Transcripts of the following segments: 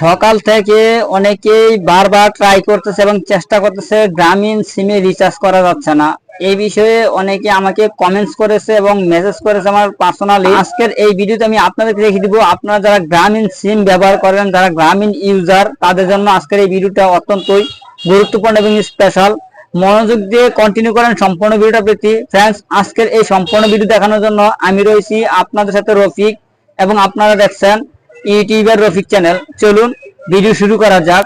সকাল থেকে অনেকেই বারবার ট্রাই করতেছে এবং চেষ্টা করতেছে গ্রামীণ সিমে রিচার্জ করা যাচ্ছে না। এই বিষয়ে অনেকে আমাকে কমেন্টস করেছে এবং মেসেজ করেছে আমার পার্সোনালি আজকের এই ভিডিওতে আমি আপনাদেরকে রেখে দিব, আপনারা যারা গ্রামীণ সিম ব্যবহার করেন যারা গ্রামীণ ইউজার তাদের জন্য আজকের এই ভিডিওটা অত্যন্তই গুরুত্বপূর্ণ এবং স্পেশাল মনোযোগ দিয়ে কন্টিনিউ করেন সম্পূর্ণ ভিডিওটা প্রতি। ফ্রেন্ডস আজকের এই সম্পূর্ণ ভিডিও দেখানোর জন্য আমি রয়েছি আপনাদের সাথে রফিক এবং আপনারা দেখছেন ইউটিউবের রফিক চ্যানেল। চলুন ভিডিও শুরু করা যাক।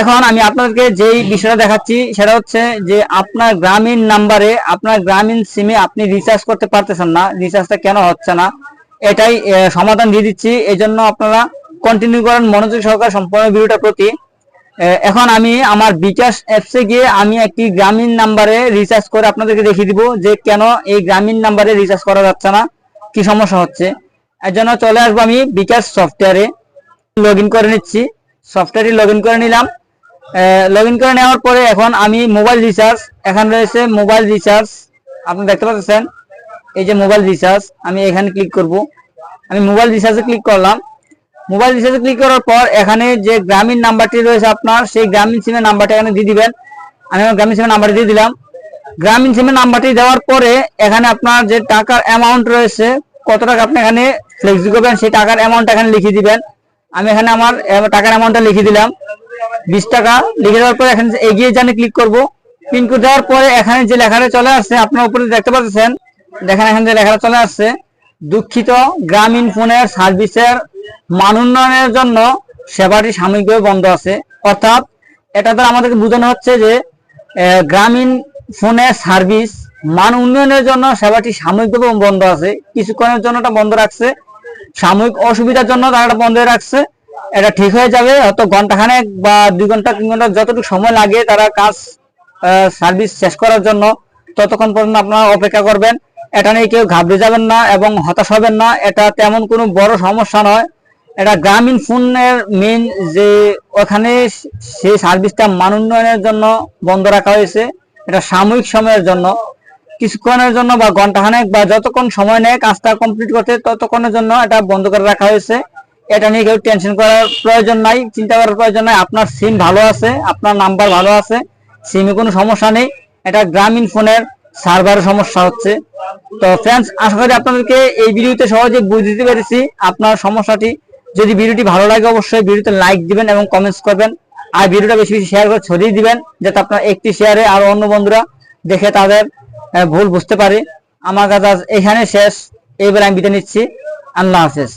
এখন আমি আপনাদেরকে যেই বিষয়টা দেখাচ্ছি, সেটা হচ্ছে যে আপনার গ্রামীণ নাম্বারে আপনার গ্রামীণ সিমে আপনি রিচার্জ করতে পারতেছেন না রিচার্জটা কেন হচ্ছে না? এটাই সমাধান দিয়ে দিচ্ছি। এই জন্য আপনারা কন্টিনিউ করেন মনোযোগ সহকারে সম্পূর্ণ ভিডিওটা প্রতি। এখন আমি আমার বিকাশ অ্যাপসে গিয়ে আমি একটি গ্রামীণ নাম্বারে রিচার্জ করে আপনাদেরকে দেখিয়ে দিব যে কেন এই গ্রামীণ নাম্বারে রিচার্জ করা যাচ্ছে না, কি সমস্যা হচ্ছে। এর জন্য চলে আসব আমি বিকাশ সফটওয়্যারে লগ করে নিচ্ছি সফটওয়্যারটি লগ করে নিলাম। লগ করে নেওয়ার পরে এখন আমি মোবাইল রিচার্জ এখানে রয়েছে মোবাইল রিচার্জ আপনি দেখতে পাচ্ছেন? এই যে মোবাইল রিচার্জ আমি এখানে ক্লিক করব। আমি মোবাইল রিচার্জে ক্লিক করলাম। মোবাইল রিচার্জে ক্লিক করার পর এখানে যে গ্রামীণ নাম্বারটি রয়েছে আপনার, সেই গ্রামীণ সিমের নাম্বারটা এখানে দিয়ে দিবেন। আমি আমার গ্রামীণ সিমের নাম্বারটি দিয়ে দিলাম। গ্রামীণ সিমের নাম্বারটি দেওয়ার পরে এখানে আপনার যে টাকার অ্যামাউন্ট রয়েছে, কত টাকা আপনি এখানে ফ্লেক্সি করবেন, সেই টাকার অ্যামাউন্ট এখানে লিখে দিবেন। আমি এখানে আমার টাকার অ্যামাউন্টটা লিখে দিলাম। বিশ টাকা লিখে দেওয়ার পরে এখানে এগিয়ে জানে ক্লিক করব। পিনকোড দেওয়ার পরে এখানে যে লেখাটা চলে আসছে, আপনার উপরে দেখতে পাচ্ছেন, দেখেন এখানে যে লেখাটা চলে আসছে। দুঃখিত, গ্রামীণ ফোনের সার্ভিসের মান উন্নয়নের জন্য সেবাটি সাময়িকভাবে বন্ধ আছে। অর্থাৎ এটা দ্বারা আমাদেরকে বোঝানো হচ্ছে যে গ্রামীণ ফোনের সার্ভিস মান উন্নয়নের জন্য সেবাটি সাময়িকভাবে বন্ধ আছে। কিছুক্ষণের জন্য এটা বন্ধ রাখছে। সাময়িক অসুবিধার জন্য তারা এটা বন্ধ রাখছে। এটা ঠিক হয়ে যাবে। হয়তো ঘন্টাখানেক বা দুই ঘণ্টা তিন ঘণ্টা যতটুকু সময় লাগে তারা কাজ সার্ভিস শেষ করার জন্য ততক্ষণ পর্যন্ত আপনারা অপেক্ষা করবেন। এটা নিয়ে কেউ ঘাবড়ে যাবেন না এবং হতাশ হবেন না। এটা তেমন কোনো বড় সমস্যা নয়। এটা গ্রামীণ ফোনের মেন যে ওখানে সেই সার্ভিসটা মান উন্নয়নের জন্য বন্ধ রাখা হয়েছে। এটা সাময়িক সময়ের জন্য। কিছুক্ষণের জন্য বা ঘন্টাখানেক বা যতক্ষণ সময় নেয় কাজটা কমপ্লিট করতে ততক্ষণের জন্য এটা বন্ধ করে রাখা হয়েছে। এটা নিয়ে কেউ টেনশন করার প্রয়োজন নাই, চিন্তা করার প্রয়োজন নাই। আপনার সিম ভালো আছে, আপনার নাম্বার ভালো আছে সিমে কোনো সমস্যা নেই। এটা গ্রামীণ ফোনের সার্ভারের সমস্যা হচ্ছে। তো ফ্রেন্ডস আশা করি আপনাদেরকে এই ভিডিওতে সহজে বুঝতে পেরেছি আপনার সমস্যাটি। যদি ভিডিওটি ভালো লাগে অবশ্যই ভিডিওতে লাইক দিবেন এবং কমেন্টস করবেন। আর ভিডিওটা বেশি বেশি শেয়ার করে ছড়িয়ে দিবেন, যাতে আপনার একটি শেয়ারে আর অন্য বন্ধুরা দেখে তাদের ভুল বুঝতে পারে। আমার কাছে আজ এখানে শেষ। এইবার আমি বিদায় নিচ্ছি। আল্লাহ হাফেজ।